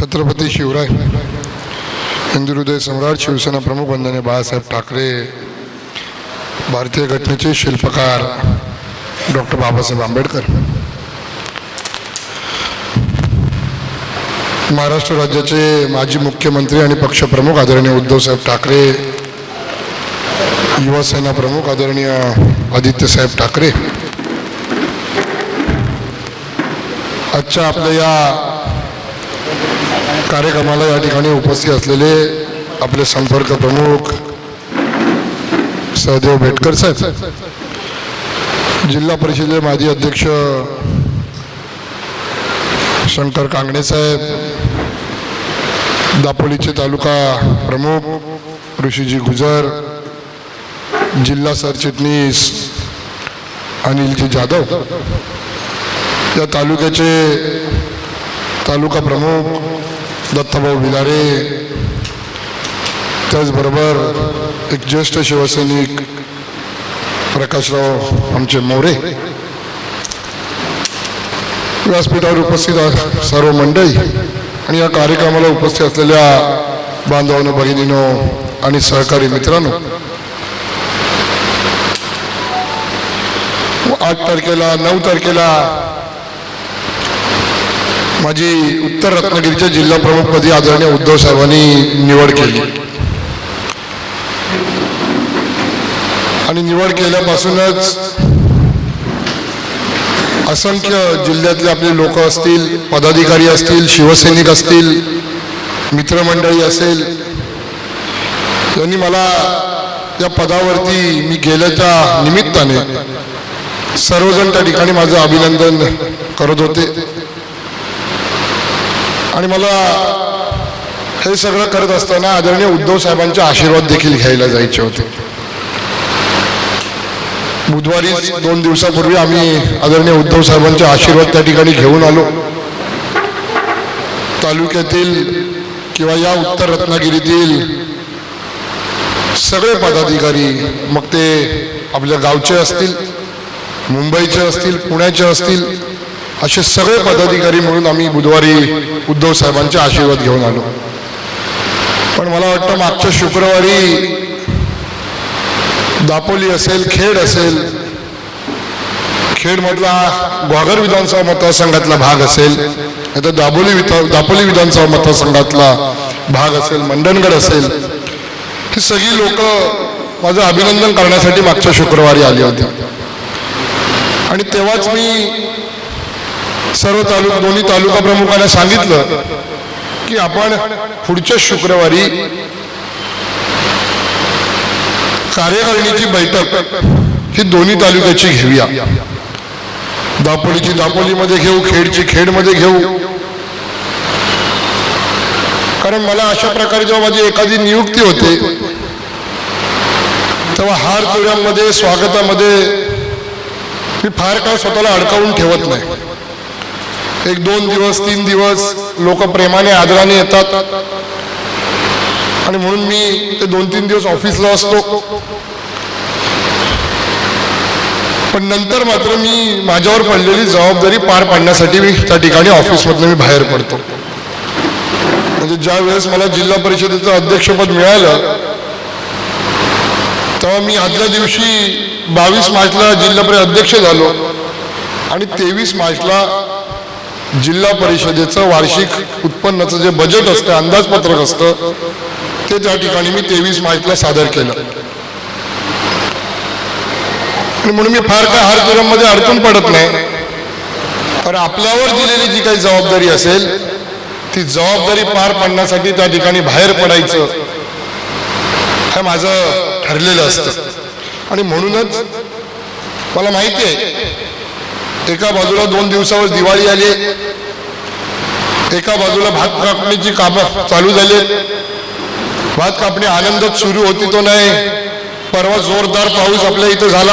छत्रपती शिवराय हिंदुहृदय सम्राट शिवसेना प्रमुख बंधने बाळासाहेब ठाकरे भारतीय घटनेचे शिल्पकार डॉक्टर बाबासाहेब आंबेडकर. महाराष्ट्र राज्याचे माजी मुख्यमंत्री आणि पक्षप्रमुख आदरणीय उद्धवसाहेब ठाकरे युवासेना प्रमुख आदरणीय आदित्यसाहेब ठाकरे. आजच्या आपल्या या कार्यक्रमाला या ठिकाणी उपस्थित असलेले आपले संपर्क प्रमुख सहदेव भेटकर साहेब जिल्हा परिषदेचे माजी अध्यक्ष शंकर कांगणे साहेब दापोलीचे तालुका प्रमुख ऋषीजी गुजर जिल्हा सरचिटणीस अनिलजी जाधव या तालुक्याचे तालुका प्रमुख दत्ताभाऊ भिलारे त्याचबरोबर एक ज्येष्ठ शिवसैनिक प्रकाशराव आमचे मोरे. व्यासपीठावर उपस्थित सर्व मंडळी आणि या कार्यक्रमाला उपस्थित असलेल्या बांधवांनो भगिनीनो आणि सहकारी मित्रांनो आठ तारखेला नऊ तारखेला माझी उत्तर रत्नागिरीच्या जिल्हा प्रमुखपदी आदरणीय उद्धव साहेबांनी निवड केली. आणि निवड केल्यापासूनच असंख्य जिल्ह्यातले आपले लोक असतील पदाधिकारी असतील शिवसैनिक असतील मित्रमंडळी असेल. त्यांनी मला या पदावरती मी गेल्याच्या निमित्ताने सर्वजण त्या ठिकाणी माझं अभिनंदन करत होते. आणि मला हे सगळं करत असताना आदरणीय उद्धव साहेबांचे आशीर्वाद देखील घ्यायला जायचे होते. बुधवारी दोन दिवसापूर्वी आम्ही आदरणीय उद्धव साहेबांचे आशीर्वाद त्या ठिकाणी घेऊन आलो. तालुक्यातील किंवा या उत्तर रत्नागिरीतील सगळे पदाधिकारी मग ते आपल्या गावचे असतील मुंबईचे असतील पुण्याचे असतील असे सगळे पदाधिकारी म्हणून आम्ही बुधवारी उद्धव साहेबांचे आशीर्वाद घेऊन आलो. पण मला वाटतं मागच्या शुक्रवारी दापोली असेल खेड असेल खेडमधला ग्वागर विधानसभा मतदारसंघातला भाग असेल तर दाबोली विधा दापोली विधानसभा मतदारसंघातला भाग असेल मंडणगड असेल ही सगळी लोक माझं अभिनंदन करण्यासाठी मागच्या शुक्रवारी आली होती. आणि तेव्हाच मी सर्व तालुका दोन्ही तालुका प्रमुखांना सांगितलं की आपण पुढच्या शुक्रवारी कार्यकारिणीची बैठक ही दोन्ही तालुक्याची घेऊया. दापोलीची दापोलीमध्ये घेऊ खेडची खेडमध्ये घेऊ. कारण मला अशा प्रकारे जेव्हा माझी एखादी नियुक्ती होते तेव्हा हार चोऱ्यांमध्ये स्वागतामध्ये मी फार काळ स्वतःला अडकावून ठेवत नाही. एक दोन दिवस तीन दिवस लोक प्रेमाने आदराने येतात. आणि म्हणून मी ते दोन तीन दिवस ऑफिसला असतो. पण नंतर मात्र मी माझ्यावर पडलेली जबाबदारी पार पाडण्यासाठी मी त्या ठिकाणी ऑफिसमधनं मी बाहेर पडतो. म्हणजे ज्या वेळेस मला जिल्हा परिषदेचं अध्यक्षपद मिळालं तेव्हा मी आदल्या दिवशी बावीस मार्चला जिल्हा परिषद अध्यक्ष झालो. आणि तेवीस मार्चला जिल्हा परिषदेचं वार्षिक उत्पन्नाचं जे बजेट असतं अंदाजपत्रक असतं ते त्या ठिकाणी मी तेवीस मार्चला सादर केलं. आणि म्हणून मी फार काय हारतुरामध्ये अडकून पडत नाही. पण आपल्यावर दिलेली जी काही जबाबदारी असेल ती जबाबदारी पार पाडण्यासाठी त्या ठिकाणी बाहेर पडायचं हे माझं ठरलेलं असतं. आणि म्हणूनच मला माहिती आहे एका बाजूला दोन दिवसावर दिवाळी आली. एका बाजूला भात कापणीची कामं चालू झाली. भात कापणी आनंदात सुरू होती तो नाही. परवा जोरदार पाऊस आपल्या इथं झाला.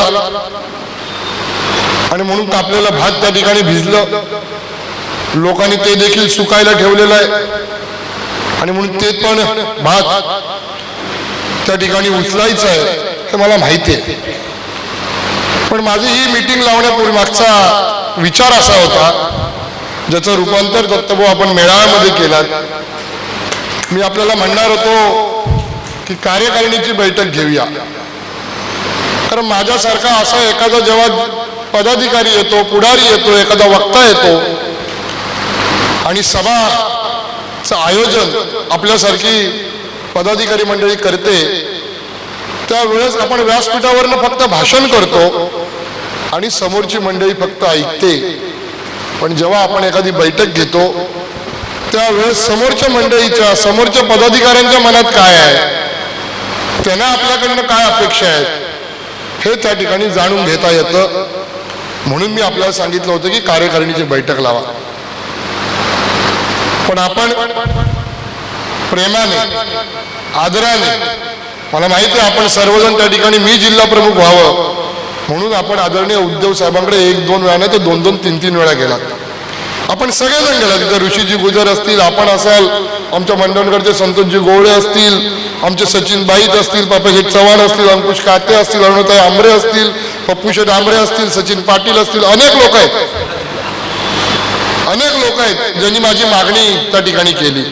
आणि म्हणून कापलेला भात त्या ठिकाणी भिजलं. लोकांनी ते देखील सुकायला ठेवलेलं आहे. आणि म्हणून ते पण भात त्या ठिकाणी उचलायचं आहे हे मला माहिती आहे. पण माझी ही मीटिंग लावण्यापूर्वी मागचा विचार असा होता ज्याचं रूपांतर दत्तभाऊ आपण मेळाव्यामध्ये केलात मी आपल्याला म्हणणार होतो की कार्यकारिणीची बैठक घेऊया. कारण माझ्यासारखा असा एखादा जेव्हा पदाधिकारी येतो पुढारी येतो एखादा वक्ता येतो आणि सभाचं आयोजन आपल्यासारखी पदाधिकारी मंडळी करते त्यावेळेस आपण व्यासपीठावरनं फक्त भाषण करतो आणि समोरची मंडळी फक्त ऐकते. पण जेव्हा आपण एखादी बैठक घेतो त्यावेळेस समोरच्या मंडळीच्या समोरच्या पदाधिकाऱ्यांच्या मनात काय आहे? त्यांना आपल्याकडनं काय अपेक्षा आहेत? हे त्या ठिकाणी जाणून घेता येतं. म्हणून मी आपल्याला सांगितलं होतं की कार्यकारिणीची बैठक लावा. पण आपण प्रेमाने आदराने मला माहिती आहे आपण सर्वजण त्या ठिकाणी मी जिल्हा प्रमुख व्हावं. म्हणून आपण आदरणीय उद्धव साहेबांकडे एक दोन वेळा नाही तर दोन दोन तीन तीन वेळा गेलात. आपण सगळेजण गेला तिथं ऋषीजी गुजर असतील आपण असाल आमच्या मंडणगडचे संतोषजी गोवळे असतील आमचे सचिन बाईत असतील पापाशेठ चव्हाण असतील अंकुश काते असतील अरुणताई आंबरे असतील पप्पूशे डांबरे असतील सचिन पाटील असतील अनेक लोक आहेत. अनेक लोक आहेत ज्यांनी माझी मागणी त्या ठिकाणी केली.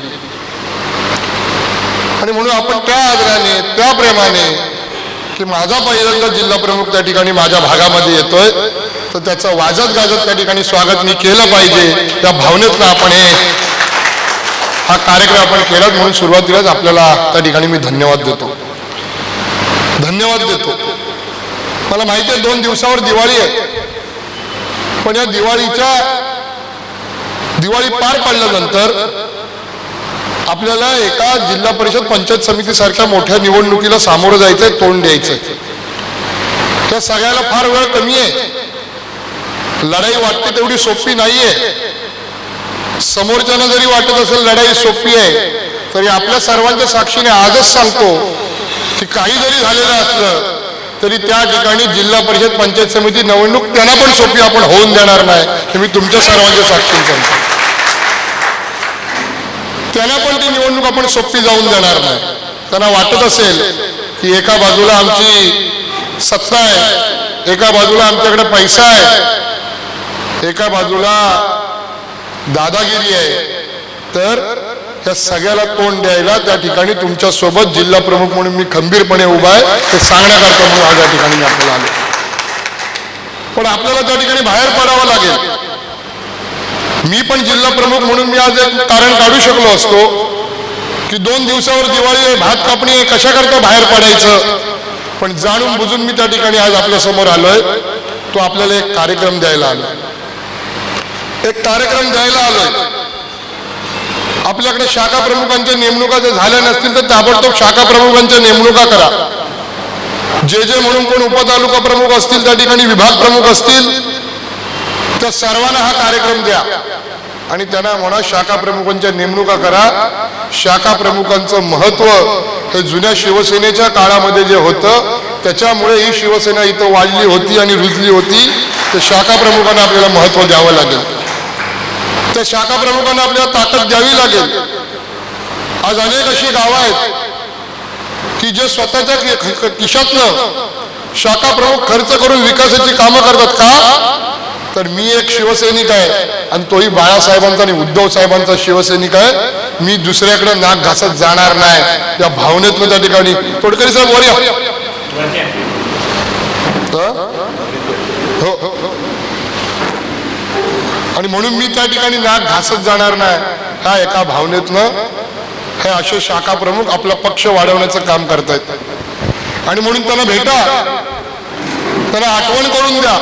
आणि म्हणून आपण त्या आदराने त्या प्रेमाने की माझा पहिल्यांदा जिल्हा प्रमुख त्या ठिकाणी माझ्या भागामध्ये येतोय तर त्याचं वाजत गाजत त्या ठिकाणी स्वागत मी केलं पाहिजे त्या भावनेतनं आपण हे हा कार्यक्रम आपण केलाच म्हणून सुरुवातीलाच आपल्याला त्या ठिकाणी मी धन्यवाद देतो. धन्यवाद देतो. मला माहिती आहे दोन दिवसावर दिवाळी आहे. पण या दिवाळीच्या दिवाळी पार पडल्यानंतर आपल्याला एका जिल्हा परिषद पंचायत समिती सारख्या मोठ्या निवडणुकीला सामोरं जायचंय तोंड द्यायचंय. त्या सगळ्याला फार वेळ कमी आहे. लढाई वाटते तेवढी सोपी नाहीये. समोरच्यानं जरी वाटत असेल लढाई सोपी आहे तरी आपल्या सर्वांच्या साक्षीने आजच सांगतो की काही जरी झालेलं असलं तरी त्या ठिकाणी जिल्हा परिषद पंचायत समिती निवडणूक त्यांना पण सोपी आपण होऊन देणार नाही हे मी तुमच्या सर्वांच्या साक्षीने सांगतो. त्याला पण ती निवडणूक आपण सोपी जाऊन देणार नाही. त्यांना वाटत असेल की एका बाजूला आमची सत्ता आहे एका बाजूला आमच्याकडे पैसा आहे एका बाजूला दादागिरी आहे. तर त्या सगळ्याला तोंड द्यायला त्या ठिकाणी तुमच्यासोबत जिल्हा प्रमुख म्हणून मी खंबीरपणे उभा आहे. ते सांगण्याकरता म्हणून आज या ठिकाणी आपल्याला आलो. पण आपल्याला त्या ठिकाणी बाहेर पडावं लागेल. मी पण जिल्हा प्रमुख म्हणून मी आज एक कारण काढू शकलो असतो की दोन दिवसावर दिवाळी आहे भात कापणी आहे कशाकरता बाहेर पडायचं? पण जाणून बुजून मी त्या ठिकाणी आज आपल्यासमोर आलोय. तो आपल्याला एक कार्यक्रम द्यायला आलोय. एक कार्यक्रम द्यायला आलोय. आपल्याकडे शाखा प्रमुखांच्या नेमणुका जर झाल्या नसतील तर ताबडतोब शाखा प्रमुखांच्या नेमणुका करा. जे जे म्हणून कोण उपतालुका प्रमुख असतील त्या ठिकाणी विभाग प्रमुख असतील त्या सर्वांना हा कार्यक्रम द्या. आणि त्यांना म्हणा शाखा प्रमुखांच्या नेमणुका करा. शाखा प्रमुखांचं महत्त्व हे जुन्या शिवसेनेच्या काळामध्ये जे होतं त्याच्यामुळे ही शिवसेना इथं वाढली होती आणि रुजली होती. तर शाखा प्रमुखांना आपल्याला महत्त्व द्यावं लागेल. त्या शाखा प्रमुखांना आपल्याला ताकद द्यावी लागेल. आज अनेक अशी गावं आहेत की जे स्वतःच्या किशातलं शाखा प्रमुख खर्च करून विकासाची कामं करतात का? तर मी एक शिवसैनिक आहे आणि तोही बाळासाहेबांचा आणि उद्धव साहेबांचा शिवसैनिक आहे. मी दुसऱ्याकडे नाक घासत जाणार नाही. या भावनेतनं त्या ठिकाणी तोडकरी साहेब हो? आणि म्हणून मी त्या ठिकाणी नाक घासत जाणार नाही. ह्या एका भावनेतनं हे असे शाखा प्रमुख आपला पक्ष वाढवण्याचं काम करतायत. आणि म्हणून त्यांना भेटा. त्यांना आठवण करून द्या.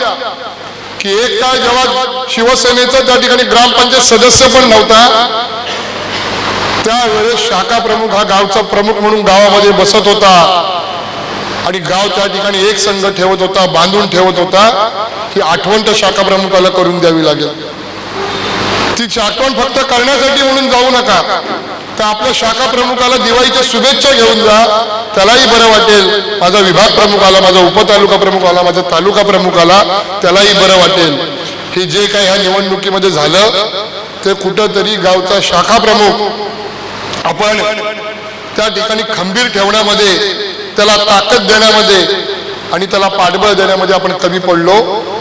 की एक काळ जेव्हा शिवसेनेचा त्या ठिकाणी ग्रामपंचायत सदस्य पण नव्हता त्यावेळेस शाखा प्रमुख हा गावचा प्रमुख म्हणून गावामध्ये बसत होता. आणि गाव त्या ठिकाणी एक संघ ठेवत होता बांधून ठेवत होता ही आठवण त्या शाखा प्रमुखाला करून द्यावी लागेल. ती आठवण फक्त करण्यासाठी म्हणून जाऊ नका. तर आपल्या शाखा प्रमुखाला दिवाळीच्या शुभेच्छा घेऊन जा. त्यालाही बरं वाटेल. माझा विभाग प्रमुख आला माझा उपतालुका प्रमुख आला माझा तालुका प्रमुख आला त्यालाही बरं वाटेल. की जे काही ह्या निवडणुकीमध्ये झालं ते कुठंतरी गावचा शाखा प्रमुख आपण त्या ठिकाणी खंबीर ठेवण्यामध्ये त्याला ताकद देण्यामध्ये आणि त्याला पाठबळ देण्यामध्ये आपण कमी पडलो.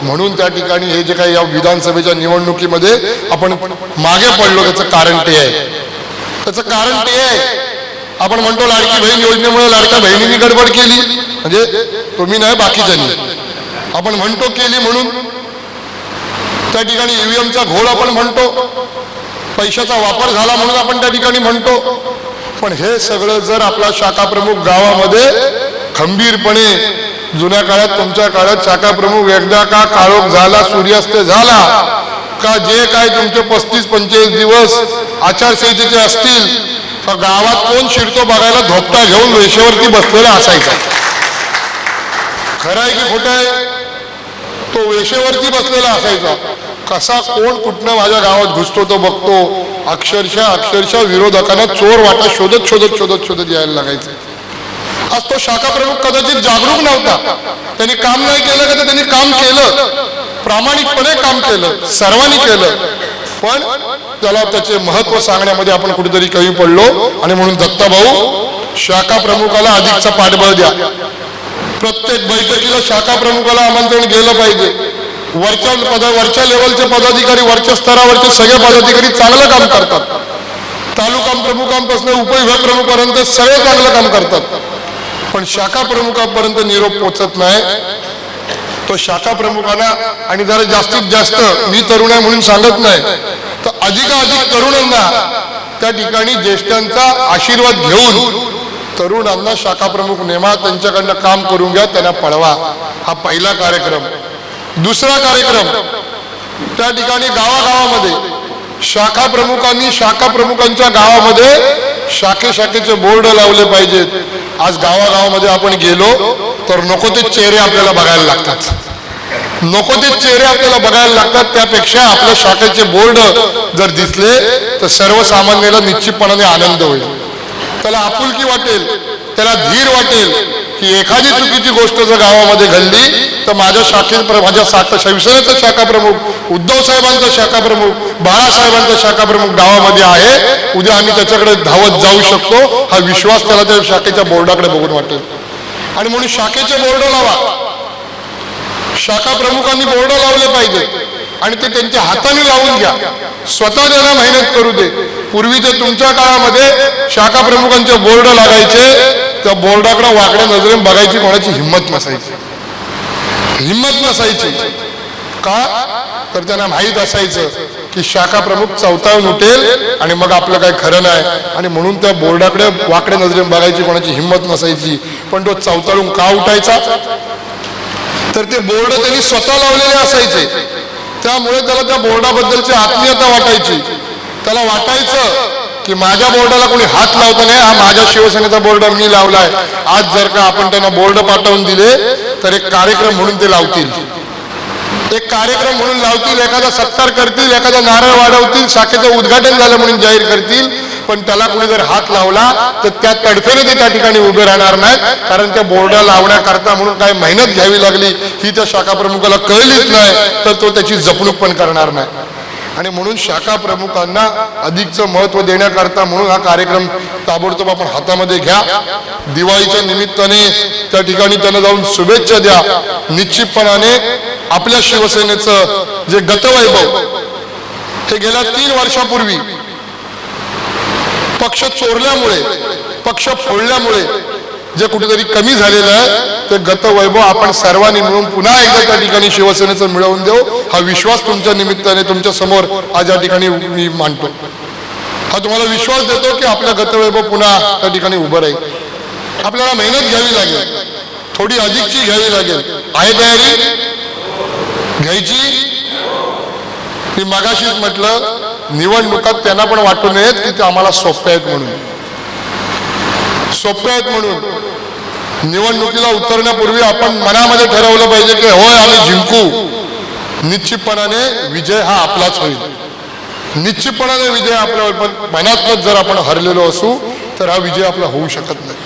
म्हणून त्या ठिकाणी हे जे काही या विधानसभेच्या निवडणुकीमध्ये आपण मागे पडलो त्याचं कारण ते आहे. त्याचं कारण ते आहे. आपण म्हणतो लाडकी बहीण योजनेमुळे लाडक्या बहिणींनी गडबड केली. म्हणजे तुम्ही नाही बाकीच्यांनी. आपण म्हणतो केली म्हणून. त्या ठिकाणी ईव्हीएमचा घोळ आपण म्हणतो. पैशाचा वापर झाला म्हणून आपण त्या ठिकाणी म्हणतो. पण हे सगळं जर आपला शाखा प्रमुख गावामध्ये खंबीरपणे जुन्या काळात तुमच्या काळात शाखा प्रमुख एकदा का काळोख झाला सूर्यास्त झाला का जे काय तुमचे पस्तीस पंचेचाळीस दिवस आचारसंहितेचे असतील तर गावात कोण शिरतो बघायला धोपटा घेऊन रेषेवरती बसलेला असायचा. खरं आहे की खोटं आहे तो वेशेवरती बसलेला असायचा. कसा कोण कुठनं माझ्या गावात घुसतो तो बघतो. अक्षरशः अक्षरशः विरोधकांना चोर वाटा शोधत शोधत शोधत शोधत यायला लागायचं. आज तो शाखा प्रमुख कदाचित जागरूक नव्हता. त्यांनी काम नाही केलं का तर त्यांनी काम केलं. प्रामाणिकपणे काम केलं. सर्वांनी केलं. पण त्याला त्याचे महत्त्व सांगण्यामध्ये आपण कुठेतरी कमी पडलो. आणि म्हणून दत्ताभाऊ शाखा प्रमुखाला अधिकचा पाठबळ द्या. प्रत्येक बैठकीला शाखा प्रमुखाला आमंत्रण गेलं पाहिजे. वरच्या पदा वरच्या लेवलचे पदाधिकारी वरच्या स्तरावरचे सगळे पदाधिकारी चांगलं काम करतात. तालुका प्रमुखांपासून उपविभाग प्रमुखांपर्यंत सगळे चांगलं काम करतात. पण शाखा प्रमुखांपर्यंत निरोप पोचत नाही. तो शाखा प्रमुखांना आणि जरा जास्तीत जास्त मी तरुण आहे म्हणून सांगत नाही तर अधिकाधिक तरुणांना त्या ठिकाणी ज्येष्ठांचा आशीर्वाद घेऊन तरुणांना शाखा प्रमुख नेमा त्यांच्याकडनं काम करून घ्या त्यांना पळवा. हा पहिला कार्यक्रम. दुसरा कार्यक्रम त्या ठिकाणी गावागावामध्ये शाखा प्रमुखांनी शाखा प्रमुखांच्या गावामध्ये शाखे शाखेचे बोर्ड लावले पाहिजेत. आज गावागावामध्ये आपण गेलो तर नको ते चेहरे आपल्याला बघायला लागतात. नको ते चेहरे आपल्याला बघायला लागतात. त्यापेक्षा आपल्या शाखेचे बोर्ड जर दिसले तर सर्वसामान्याला निश्चितपणाने आनंद होईल. त्याला आपुलकी वाटेल त्याला धीर वाटेल की एखादी चुकीची गोष्ट जर गावामध्ये घडली तर माझ्या शाखेत माझ्या शाखा शिवसेनेचा शाखा प्रमुख उद्धव साहेबांचा शाखा प्रमुख बाळासाहेबांचा शाखा प्रमुख गावामध्ये आहे. उद्या आम्ही त्याच्याकडे धावत जाऊ शकतो. हा विश्वास त्याला त्या शाखेच्या बोर्डाकडे बघून वाटेल. आणि म्हणून शाखेचे बोर्ड लावा. शाखा प्रमुखांनी बोर्ड लावले पाहिजे. आणि ते त्यांच्या हाताने लावून घ्या. स्वतः त्यांना मेहनत करू दे. पूर्वी ते तुमच्या काळामध्ये शाखा प्रमुखांचे बोर्ड लागायचे. त्या बोर्डाकडे वाकड्या नजरेने बघायची कोणाची हिंमत नसायची. हिंमत नसायची. का? तर त्यांना माहीत असायचं की शाखा प्रमुख चौथावून उठेल आणि मग आपलं काय खरं नाही. आणि म्हणून त्या बोर्डाकडे वाकड्या नजरेने बघायची कोणाची हिंमत नसायची. पण तो चौताळून का उठायचा? तर ते बोर्ड त्यांनी स्वतः लावलेले असायचे. त्यामुळे त्याला त्या बोर्डाबद्दलची आत्मीयता वाटायची. त्याला वाटायचं की माझ्या बोर्डाला कोणी हात लावता नाही हा माझ्या शिवसेनेचा बोर्ड मी लावलाय. आज जर का आपण त्यांना बोर्ड पाठवून दिले तर एक कार्यक्रम म्हणून ते लावतील. एक कार्यक्रम म्हणून लावतील एखादा सत्कार करतील एखादा नारळ वाढवतील शाखेचं उद्घाटन झालं म्हणून जाहीर करतील. पण त्याला कोणी जर हात लावला तर त्या तडफेने ते त्या ठिकाणी उभे राहणार नाहीत. कारण त्या बोर्ड लावण्याकरता म्हणून काय मेहनत घ्यावी लागली. ही त्या शाखा प्रमुखाला कळलीच नाही तर तो त्याची जपणूक पण करणार नाही. आणि म्हणून शाखा प्रमुखांना अधिकचं महत्त्व देण्याकरता म्हणून हा कार्यक्रम ताबडतोब आपण हातामध्ये घ्या. दिवाळीच्या निमित्ताने त्या ठिकाणी त्यांना जाऊन शुभेच्छा द्या. निश्चितपणाने आपल्या शिवसेनेचं जे गतवैभव हे गेल्या तीन वर्षापूर्वी पक्ष चोरल्यामुळे पक्ष फोडल्यामुळे जे कुठेतरी कमी झालेलं आहे ते गतवैभव आपण सर्वांनी मिळून पुन्हा एकदा त्या ठिकाणी शिवसेनेचं मिळवून देऊ. हा विश्वास तुमच्या निमित्ताने तुमच्यासमोर आज या ठिकाणी मी मांडतो. हा तुम्हाला विश्वास देतो की आपल्या गतवैभव पुन्हा त्या ठिकाणी उभं राहील. आपल्याला मेहनत घ्यावी लागेल. थोडी अधिकची घ्यावी लागेल. आहे तयारी? घ्यायची? मी मागाशीच म्हटलं निवडणुकात त्यांना पण वाटू नयेत की ते आम्हाला सोप्या आहेत म्हणून. सोप्या आहेत म्हणून. निवडणुकीला उतरण्यापूर्वी आपण मनामध्ये ठरवलं पाहिजे की होय आम्ही जिंकू. निश्चितपणाने विजय हा आपलाच होईल. निश्चितपणाने विजय आपल्यावर पण मनातच जर आपण हरलेलो असू तर हा विजय आपला होऊ शकत नाही.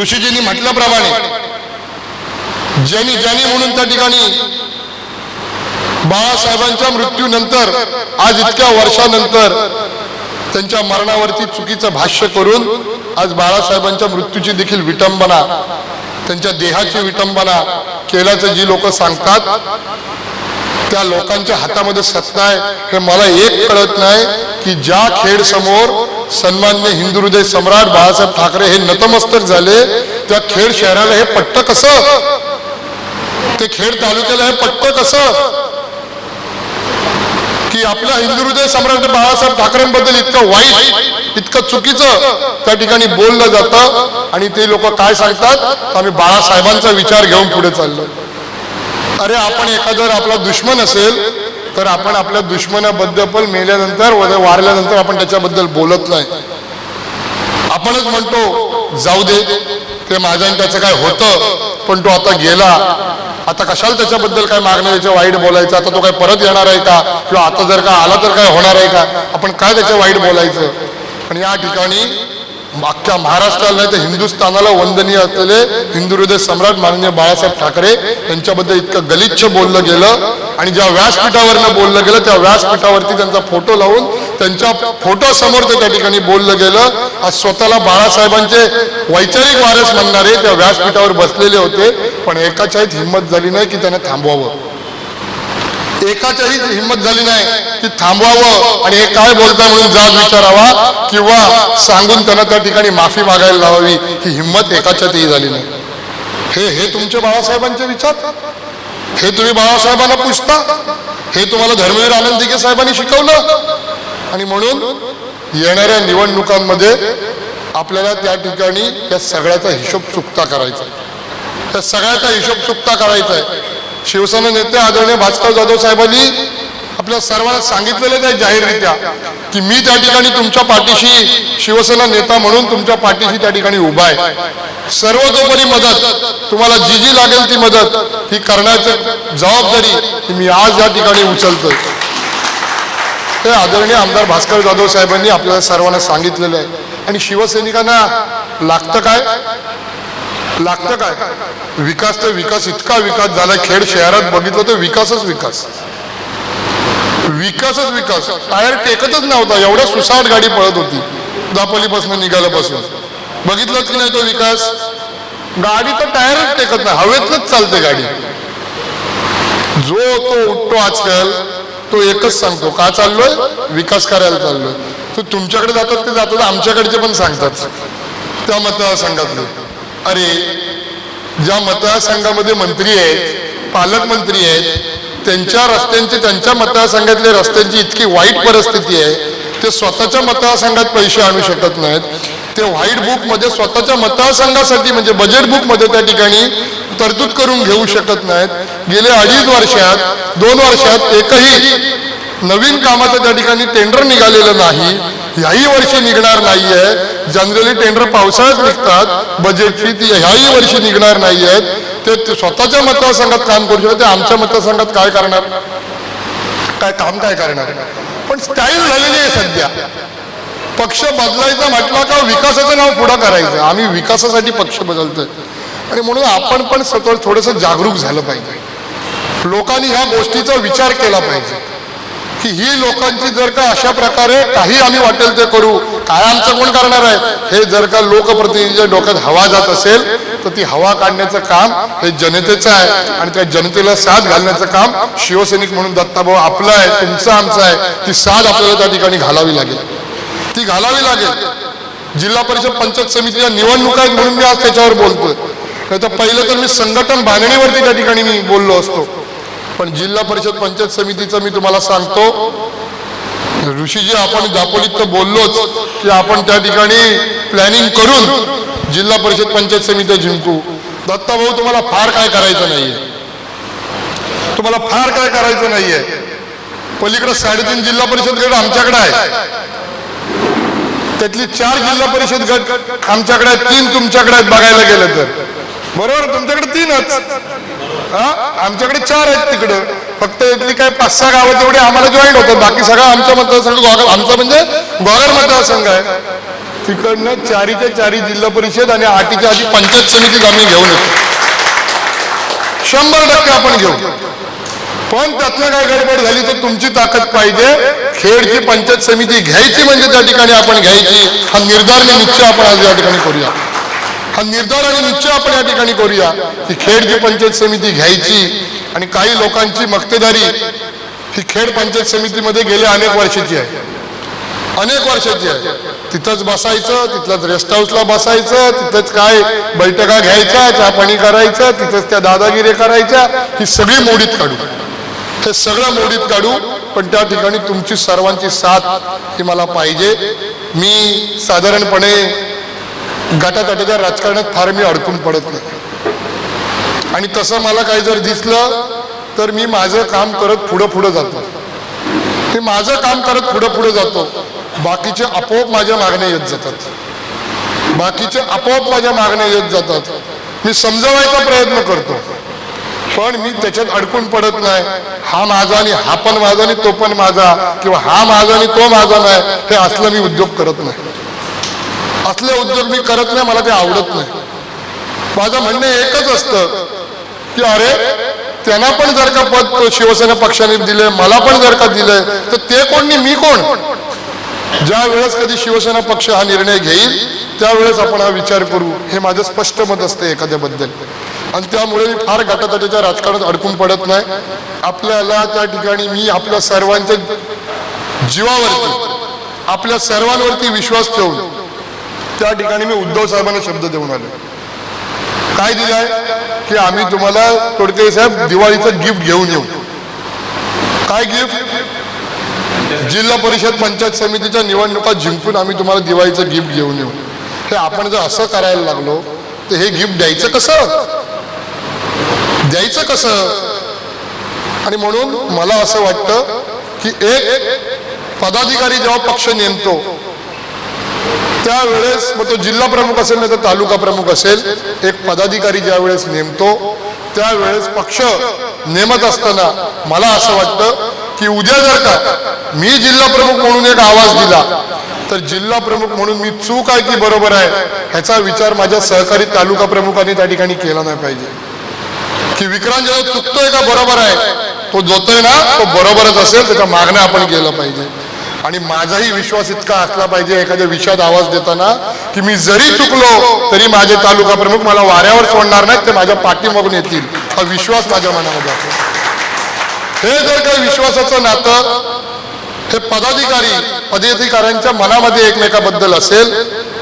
ऋषीजींनी म्हटल्याप्रमाणे ज्यांनी ज्यांनी म्हणून त्या ठिकाणी बाळासाहेबांच्या मृत्यूनंतर आज इतक्या वर्षानंतर त्यांच्या मरणावरती चुकीचं भाष्य करून आज बाळासाहेबांच्या मृत्यूची देखील विटंबना त्यांच्या देहाची विटंबना केल्याचं जी लोक सांगतात त्या लोकांच्या हातामध्ये सत्ता आहे. हे मला एक कळत नाही की ज्या खेड समोर सन्मान्य हिंदू हृदय सम्राट बाळासाहेब ठाकरे हे नतमस्तक झाले त्या खेड शहराला हे पट्ट कसं? ते खेड तालुक्याला हे पट्ट कसं? की आपल्या हिंदू हृदय सम्राट बाळासाहेब ठाकरेंबद्दल इतकं वाईट इतकं चुकीचं त्या ठिकाणी बोललं जातं. आणि ते लोक काय सांगतात? आम्ही बाळासाहेबांचा विचार घेऊन पुढे चाललो. अरे आपण एखादं आपला दुश्मन असेल तर आपण आपल्या दुश्मनाबद्दल पण मेल्यानंतर वारल्यानंतर आपण त्याच्याबद्दल बोलत नाही. आपणच म्हणतो जाऊ दे ते माझ्या आणि त्याचं काय होतं पण तो आता गेला. आता कशाला त्याच्याबद्दल काय मागणं त्याच्या वाईट बोलायचं आता तो काय परत येणार आहे का? किंवा आता जर का आला तर काय होणार आहे का? आपण काय त्याच्या वाईट बोलायचं? आणि या ठिकाणी अख्ख्या महाराष्ट्राला नाही तर हिंदुस्थानाला वंदनीय असलेले हिंदू हृदय सम्राट माननीय बाळासाहेब ठाकरे यांच्याबद्दल इतकं गलिच्छ बोललं गेलं आणि ज्या व्यासपीठावरनं बोललं गेलं त्या व्यासपीठावरती त्यांचा फोटो लावून त्यांच्या फोटो समोर ते त्या ठिकाणी बोललं गेलं. आज स्वतःला बाळासाहेबांचे वैचारिक वारस म्हणणारे त्या व्यासपीठावर बसलेले होते पण एकाच्याही हिंमत झाली नाही की त्यांना थांबवावं. एकाच्याही हिंमत झाली नाही की थांबवावं. आणि हे काय बोलता म्हणून जाब विचारावा किंवा सांगून त्यांना त्या ठिकाणी माफी मागायला लावावी ही हिंमत एकाच्यातही झाली नाही. हे हे तुमचे बाळासाहेबांचे विचार? हे तुम्ही बाळासाहेबांना पुछता हे तुम्हाला धर्मवीर आनंद दिघे साहेबांनी शिकवलं? आणि म्हणून येणाऱ्या निवडणुकांमध्ये आपल्याला त्या ठिकाणी या सगळ्याचा हिशोब चुकता करायचा आहे. त्या सगळ्याचा हिशोब चुकता करायचा आहे. शिवसेना नेते आदरणीय भास्कर जाधव साहेबांनी आपल्या सर्वांना सांगितलेलं आहे जाहीररित्या की मी त्या ठिकाणी तुमच्या पाठीशी शिवसेना नेता म्हणून तुमच्या पाठीशी त्या ठिकाणी उभा आहे. सर्वतोपरी मदत तुम्हाला जी जी लागेल ती मदत ही करण्याची जबाबदारी मी आज या ठिकाणी उचलतोय. हे आदरणीय आमदार भास्कर जाधव साहेबांनी आपल्याला सर्वांना सांगितलेलं आहे. आणि शिवसैनिकांना लागतं काय? लागतं काय? विकास तर विकास इतका विकास झाला खेड शहरात बघितलं तर विकासच विकास. विकासच विकास. टायर टेकतच नव्हता एवढ्या सुसाट गाडी पळत होती दापोलीपासून निघाल्यापासून. बघितलं की नाही तो विकास? गाडी तर टायरच टेकत नाही हवेतच चालते गाडी. जो तो उठतो आजकाल तो एकच सांगतो का चाललोय? विकास करायला चाललोय. तो तुमच्याकडे जातात ते जातात आमच्याकडचे पण सांगतात. त्या मतदारसंघातले. अरे ज्या मतदारसंघामध्ये मंत्री आहेत पालकमंत्री आहेत त्यांच्या रस्त्यांची त्यांच्या मतदारसंघातल्या रस्त्यांची इतकी वाईट परिस्थिती आहे ते स्वतःच्या मतदारसंघात पैसे आणू शकत नाहीत. ते व्हाईट बुकमध्ये स्वतःच्या मतदारसंघासाठी म्हणजे बजेट बुकमध्ये त्या ठिकाणी तरतूद करून घेऊ शकत नाहीत. गेले अडीच वर्षात दोन वर्षात एकही नवीन कामाचं त्या ठिकाणी टेंडर निघालेलं नाही. ह्याही वर्षी निघणार नाहीये. जनरली टेंडर पावसाळ्यात निघतात. बजेटची ती ह्याही वर्षी निघणार नाही आहेत ते ते स्वतःच्या मतदारसंघात काम करू शकतात. ते आमच्या मतदारसंघात काय करणार? काय काम काय करणार? पण स्टाईल झालेली आहे सध्या. पक्ष बदलायचा म्हटला का विकासाचं नाव पुढं करायचं? आम्ही विकासासाठी पक्ष बदलतोय. आणि म्हणून आपण पण स्वतः थोडंसं जागरूक झालं पाहिजे. लोकांनी ह्या गोष्टीचा विचार केला पाहिजे. की ही लोकांची जर का अशा प्रकारे काही आम्ही वाटेल ते करू काय आमचं कोण करणार आहे? हे जर का लोकप्रतिनिधीच्या डोक्यात हवा जात असेल तर ती हवा काढण्याचं काम हे जनतेचं आहे आणि त्या जनतेला साथ घालण्याचं काम शिवसैनिक म्हणून दत्ताभाऊ आपलं आहे तुमचं आमचं आहे. ती साथ आपल्याला त्या ठिकाणी घालावी लागेल. ती घालावी लागेल. जिल्हा परिषद पंचायत समितीच्या निवडणुका आहेत म्हणून मी आज त्याच्यावर बोलतोय. नाही तर पहिलं तर मी संघटन बांधणीवरती त्या ठिकाणी मी बोललो असतो. पण जिल्हा परिषद पंचायत समितीचं मी तुम्हाला सांगतो ऋषीजी आपण दापोलीत तर बोललोच की आपण त्या ठिकाणी प्लॅनिंग करून जिल्हा परिषद पंचायत समिती जिंकू. दत्ता भाऊ तुम्हाला फार काय करायचं नाहीये. तुम्हाला फार काय करायचं नाहीये. पलीकडे साडेतीन जिल्हा परिषद गट आमच्याकडे आहे. त्यातली चार जिल्हा परिषद गट आमच्याकडे आहेत तीन तुमच्याकडे आहेत बघायला गेलं तर. बरोबर? तुमच्याकडे तीनच. हा? आमच्याकडे चार आहेत तिकडं. फक्त इथली काय पाच सहा गावं तेवढे आम्हाला जॉईन होतात. बाकी सगळा आमचा मतदारसंघ गोगर आमचा म्हणजे गोगर मतदारसंघ आहे. तिकडनं चारीच्या चारी जिल्हा परिषद आणि आठीच्या आधी पंचायत समितीत आम्ही घेऊन येतो. शंभर टक्के आपण घेऊ. पण त्यातनं काय गडबड झाली तर तुमची ताकद पाहिजे. खेडची पंचायत समिती घ्यायची म्हणजे त्या ठिकाणी आपण घ्यायची. हा निर्धार आणि निश्चय आपण आज या ठिकाणी करूया. हा निर्धार आणि निश्चय आपण या ठिकाणी करूया की खेडची पंचायत समिती घ्यायची आणि काही लोकांची मक्तेदारी ही खेड पंचायत समितीमध्ये गेल्या अनेक वर्षाची आहे. अनेक वर्षाची आहे. तिथंच बसायचं तिथलंच रेस्ट हाऊसला बसायचं तिथंच काय बैठका घ्यायच्या चहा पाणी करायचं तिथंच त्या दादागिरी करायच्या ही सगळी मोडीत काढू. हे सगळं मोडीत काढू पण त्या ठिकाणी तुमची सर्वांची साथ ही मला पाहिजे. मी साधारणपणे गटातटाच्या राजकारणात फार मी अडकून पडत नाही. आणि तसं मला काही जर दिसलं तर मी माझं काम करत पुढं पुढं जातो. मी माझं काम करत पुढं पुढं जातो. बाकीचे आपोआप माझ्या मागण्या येत जातात. बाकीचे आपोआप माझ्या मागण्या येत जातात. मी समजवायचा प्रयत्न करतो. पण मी त्याच्यात अडकून पडत नाही. हा माझा आणि हा पण माझा आणि तो पण माझा किंवा हा माझा आणि तो माझा नाही हे असलं मी उद्योग करत नाही. असले उद्योग मी करत नाही मला ते आवडत नाही. माझं म्हणणं एकच असतं की अरे त्यांना पण जर का पद शिवसेना पक्षाने दिले मला पण जर का दिलंय तर ते कोण नाही मी कोण? ज्या वेळेस कधी शिवसेना पक्ष हा निर्णय घेईल त्यावेळेस आपण हा विचार करू हे माझं स्पष्ट मत असतं एखाद्याबद्दल. आणि त्यामुळे फार गटातटाच्या राजकारणात अडकून पडत नाही. आपल्याला त्या ठिकाणी मी आपल्या सर्वांच्या जीवावरती आपल्या सर्वांवरती विश्वास ठेवून त्या ठिकाणी मी उद्धव साहेबांना शब्द देऊन आलो. काय दिलाय? की आम्ही तुम्हाला तोडके साहेब दिवाळीचं गिफ्ट घेऊन येऊ. काय गिफ्ट जिल्हा परिषद पंचायत समितीच्या निवडणुका जिंकून आम्ही तुम्हाला दिवाळीचं गिफ्ट घेऊन येऊ. हे आपण जर असं करायला लागलो तर हे गिफ्ट द्यायचं कसं? द्यायचं कसं? आणि म्हणून मला असं वाटतं की एक पदाधिकारी जेव्हा पक्ष नेमतो त्यावेळेस मग तो जिल्हा प्रमुख असेल नाही तर तालुका प्रमुख असेल एक पदाधिकारी ज्या वेळेस नेमतो त्यावेळेस पक्ष नेमत असताना मला असं वाटतं की उद्या जर का मी जिल्हा प्रमुख म्हणून एक आवाज दिला तर जिल्हा प्रमुख म्हणून मी चूक आहे की बरोबर आहे ह्याचा विचार माझ्या सहकारी तालुका प्रमुखांनी त्या ठिकाणी केला नाही पाहिजे. की विक्रांत जेव्हा चुकतोय का बरोबर आहे? तो जोतोय ना तो बरोबरच असेल त्याच्या मागण्या आपण केलं पाहिजे. आणि माझाही विश्वास इतका असला पाहिजे एखाद्या विषयात आवाज देताना की मी जरी चुकलो तरी माझे तालुका प्रमुख मला वाऱ्यावर सोडणार नाहीत ते माझ्या पाठीमागून येतील. हा विश्वास माझ्या मनामध्ये आहे. हे जर काही विश्वासाचं नातं हे पदाधिकारी पदाधिकाऱ्यांच्या मनामध्ये एकमेकाबद्दल असेल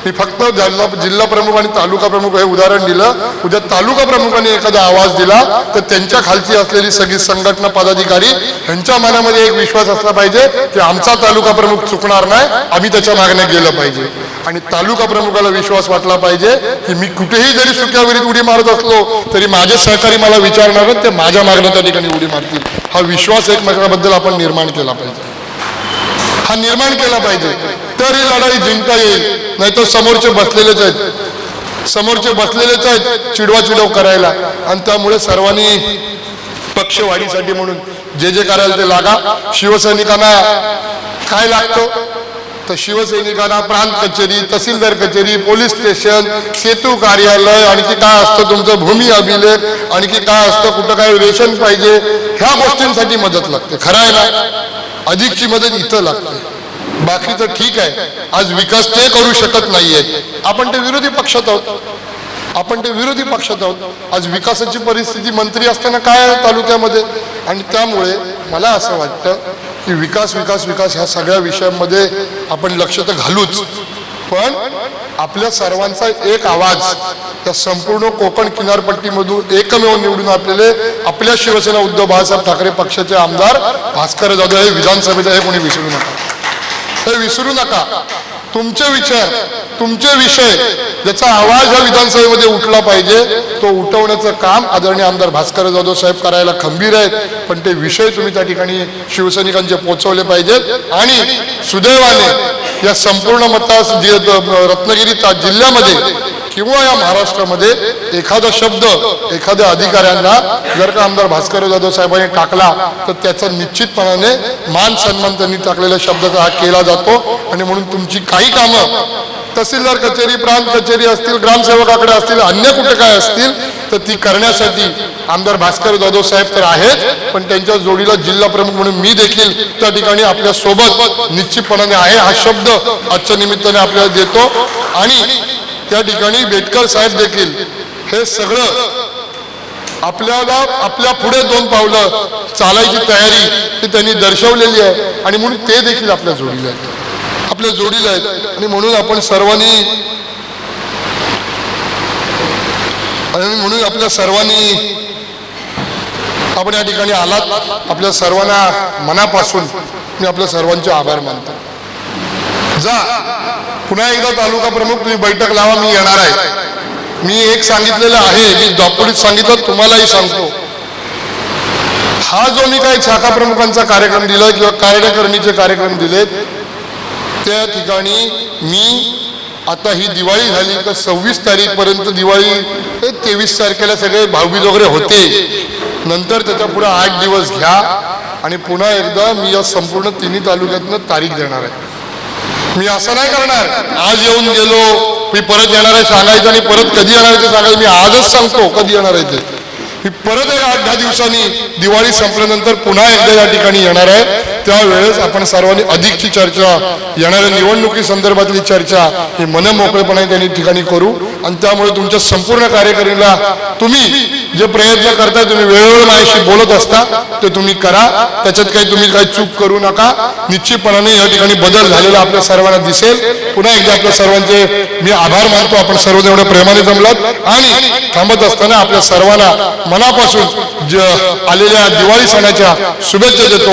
मी फक्त जिल्हा जिल्हा प्रमुख आणि तालुका प्रमुख हे उदाहरण दिलं. उद्या तालुका प्रमुखांनी एखादा आवाज दिला तर त्यांच्या खालची असलेली सगळी संघटना पदाधिकारी यांच्या मनामध्ये एक विश्वास असला पाहिजे की आमचा तालुका प्रमुख चुकणार नाही आम्ही त्याच्या मागण्या गेलं पाहिजे. आणि तालुका प्रमुखाला विश्वास वाटला पाहिजे की मी कुठेही जरी सुक्यावरीत उडी मारत असलो तरी माझे सहकारी मला विचारणार ते माझ्या मागण्या त्या ठिकाणी उडी मारतील. हा विश्वास एकमेकाबद्दल आपण निर्माण केला पाहिजे. हा निर्माण केला पाहिजे. तर ही लढाई जिंकता येईल. नाही तर समोरचे बसलेलेच आहेत. समोरचे बसलेलेच आहेत चिडवा चिडव करायला. आणि त्यामुळे सर्वांनी पक्षवाढीसाठी म्हणून जे जे करायला ते लागा. शिवसैनिकांना काय लागतं? तर शिवसैनिकांना प्रांत कचेरी तहसीलदार कचेरी पोलीस स्टेशन सेतू कार्यालय आणखी काय असतं तुमचं भूमी अभिलेख आणखी काय असतं कुठं काय रेशन पाहिजे ह्या गोष्टींसाठी मदत लागते. खरं आहे ना? अधिकची मदत इथं लागते. बाकीचं ठीक आहे. आज विकास ते करू शकत नाहीयेत आपण ते विरोधी पक्षात आहोत. आपण ते विरोधी पक्षात आहोत. आज विकासाची परिस्थिती मंत्री असताना काय आहे तालुक्यामध्ये? आणि त्यामुळे मला असं वाटतं की विकास विकास विकास ह्या सगळ्या विषयांमध्ये आपण लक्ष तर घालूच. पण आपल्या सर्वांचा एक आवाज त्या संपूर्ण कोकण किनारपट्टीमधून एकमेव निवडून आपलेले आपल्या शिवसेना उद्धव बाळासाहेब ठाकरे पक्षाचे आमदार भास्कर जाधव हे विधानसभेचा हे कोणी विसरू नका. हे विसरू नका. तुमचे विचार तुमचे विषय ज्याचा आवाज या विधानसभेमध्ये उठला पाहिजे तो उठवण्याचं काम आदरणीय आमदार भास्कर जाधव साहेब करायला खंबीर आहेत. पण ते विषय तुम्ही त्या ठिकाणी शिवसैनिकांचे पोहोचवले पाहिजेत. आणि सुदैवाने या संपूर्ण मतदार रत्नागिरी जिल्ह्यामध्ये किंवा या महाराष्ट्रामध्ये एखादा शब्द एखाद्या अधिकाऱ्यांना जर का आमदार भास्कर जाधव साहेबांनी टाकला तर त्याचा निश्चितपणाने मान सन्मान त्यांनी टाकलेल्या शब्दाचा हा केला जातो. आणि म्हणून तुमची काही कामं तहसीलदार कचेरी प्रांत कचेरी असतील ग्रामसेवकाकडे असतील अन्य कुठे काय असतील तर ती करण्यासाठी आमदार भास्कर जाधव साहेब तर आहेत. पण त्यांच्या जोडीला जिल्हा प्रमुख म्हणून मी देखील त्या ठिकाणी आपल्यासोबत निश्चितपणाने आहे. हा शब्द आजच्या निमित्ताने आपल्याला देतो. आणि त्या ठिकाणी बेटकर साहेब देखील. हे सगळं आपल्याला आपल्या पुढे दोन पावलं चालायची तयारी ही त्यांनी दर्शवलेली आहे आणि म्हणून ते देखील आपल्या जोडीला आहेत. आपल्या जोडीला आहेत. आणि म्हणून आपण सर्वांनी आणि म्हणून आपल्या सर्वांनी आपण या ठिकाणी आलात. आपल्या सर्वांना मनापासून मी आपल्या सर्वांचे आभार मानतो. जा. पुन्हा एकदा तालुका प्रमुख तुम्ही बैठक लावा मी येणार आहे. मी एक सांगितलेलं आहे मी दापोलीत सांगितलं तुम्हालाही सांगतो. हा जो मी काही शाखा प्रमुखांचा कार्यक्रम दिला किंवा कार्यकर्णीचे कार्यक्रम दिलेत त्या ठिकाणी मी आता ही दिवाळी झाली का सव्वीस तारीखपर्यंत दिवाळी तेवीस तारखेला सगळे भाऊबीज वगैरे होते. नंतर त्याच्या पुढे आठ दिवस घ्या आणि पुन्हा एकदा मी या संपूर्ण तिन्ही तालुक्यातनं तारीख देणार आहे. मी असं नाही करणार. आज येऊन गेलो मी परत येणार आहे सांगायचं आणि परत कधी येणार आहे ते सांगायचं मी आजच सांगतो कधी येणार आहे ते. मी परत एक आठ दहा दिवसांनी दिवाळी संपल्यानंतर पुन्हा एकदा या ठिकाणी येणार आहे. त्यावेळेस आपण सर्वांनी अधिकची चर्चा येणाऱ्या निवडणुकी संदर्भातली चर्चा ही मनमोकळेपणे त्यांनी ठिकाणी करू. आणि त्यामुळे तुमच्या संपूर्ण कार्यकारिणीला तुम्ही जे प्रयत्न करताय तुम्ही वेळोवेळी माझ्याशी बोलत असता ते तुम्ही करा. त्याच्यात काही तुम्ही काही चूक करू नका. निश्चितपणाने या ठिकाणी बदल झालेला आपल्या सर्वांना दिसेल. पुन्हा एकदा आपल्या सर्वांचे मी आभार मानतो. आपण सर्व एवढ्या प्रेमाने जमलात. आणि थांबत असताना आपल्या सर्वांना मनापासून ज- आलेल्या दिवाळी सणाच्या शुभेच्छा देतो.